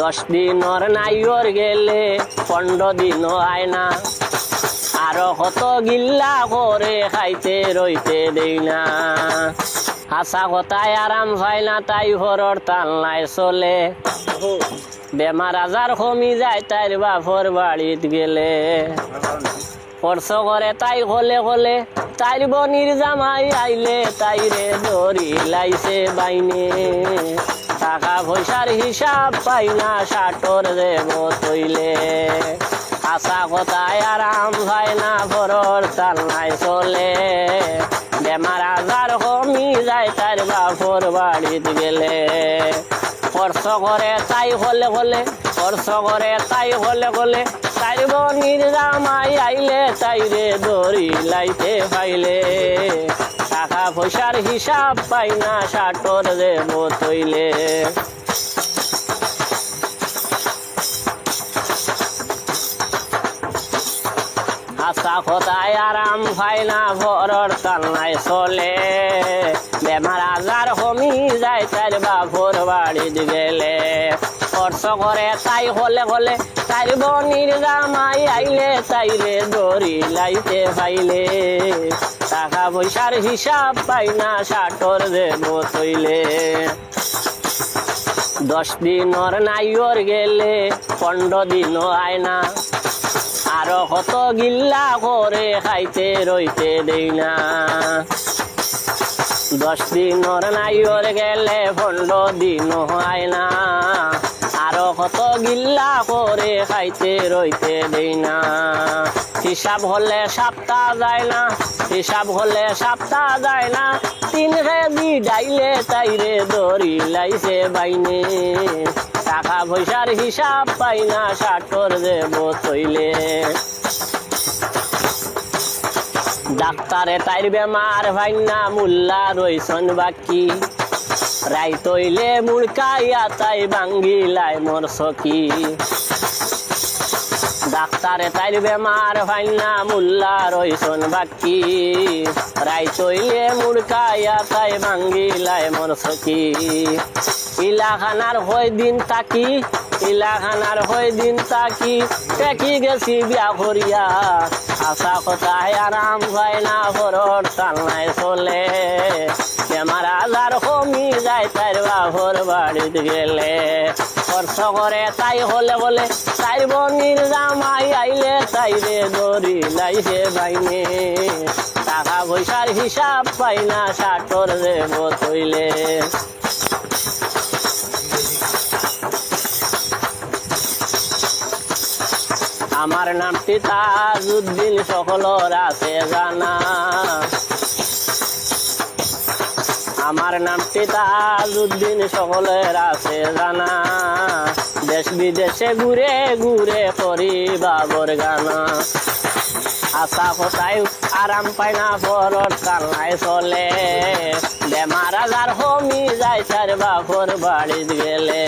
দশ দিনর নাইর গেলে পনেরো দিন আয় না। আরও কত গিল্লা করে খাইতে রইতে দেই না। হাসা কথায় আরাম হয় না, তাই তাল নাই চলে। বেমার আজার কমি যায় তাইর বাপর বাড়িত গেলে। খরচ করে তাই হলে হলে তাইর বনির জামাই আইলে তাইরে ধরি লাইছে বাইনে। টাকা পয়সার হিসাব পাই না, ষাটর দেব তৈলে। আশা কথায় আরাম হয় না, ভরর তাল নাই চলে। বেমার আজার কমি যায় তার বাপর বাড়িত গেলে। খরচ করে তাই হলে হলে খরচ করে তাই হলে হলে, তাই বনির জামাই আইলে তাইরে দড়ি লাইতে পাইলে। পয়সার হিসাব পাই না ষাটর দেব তৈলে। আশা কথায় আরাম পাই না, ভরর কান্নায় চলে। বেমার আজার কমি যায় তার বাপর বাড়িত গেলে। খরচ করে তাই হলে হলে তার বনির জামাই আইলে তাইলে দড়ি লাইতে পাইলে টাকা পয়সার হিসাব পাই না, ষাটর দেব তৈলে দশ দিনর নাইর গেলে, পনেরো দিন আয় না। আরও কত গিল্লা করে খাইতে রইতে দেই না। দশ দিনর নাইর গেলে, পনেরো দিন হয় না। কত গিল্লা করে খাইতে রইতে দেই না। হিসাব হলে সপ্তাহ যায় না, হিসাব হলে সপ্তাহ যায় না। তিন কেজি ডাইলে তাইরে দড়ি লাইছে বাইনে। টাকা পয়সার হিসাব পাই না, ষাটর দেব তৈলে। ডাক্তারে তাইর বেমার ভাই না মুল্লা রইছন বাকি। রাই তৈলে মুড়কাইয়া তাই বাঙ্গিলাই মোর সখি। ডাক্তারে তাইর বেমার হয় না মুল্লা রইসন বাকি। রাই তৈলে মুড়কাইয়া তাই বাঙ্গিলাই মোর সখী। ইলাখানার হয় দিন তাকি ইলাখানার হয় দিন তাকি। দেখি গেছি বিয়া করিয়া আশা কথায় আরাম হয় না ভরর চালনায় চলে। বেমার আজার কমি যায় তার বাপর বাড়িত গেলে। খরচ করে তাই হলে বলে তাই বনির জামাই আইলে তাইরে দড়ি লাইছে বাইনে টাকা পয়সার হিসাব পাই না ষাটর দেব তৈলে আমার নামটি তাজউদ্দিন সকলর আছে জানা। আমার নামটি তাজউদ্দিন সকলের আছে জানা। দেশ বিদেশে ঘুরে ঘুরে করি বাবর গানা। আশা কোথায় আরাম পায় না পরর কান্নায় চলে। বেমার আজার হমি যায় তার বাপর বাড়িত গেলে।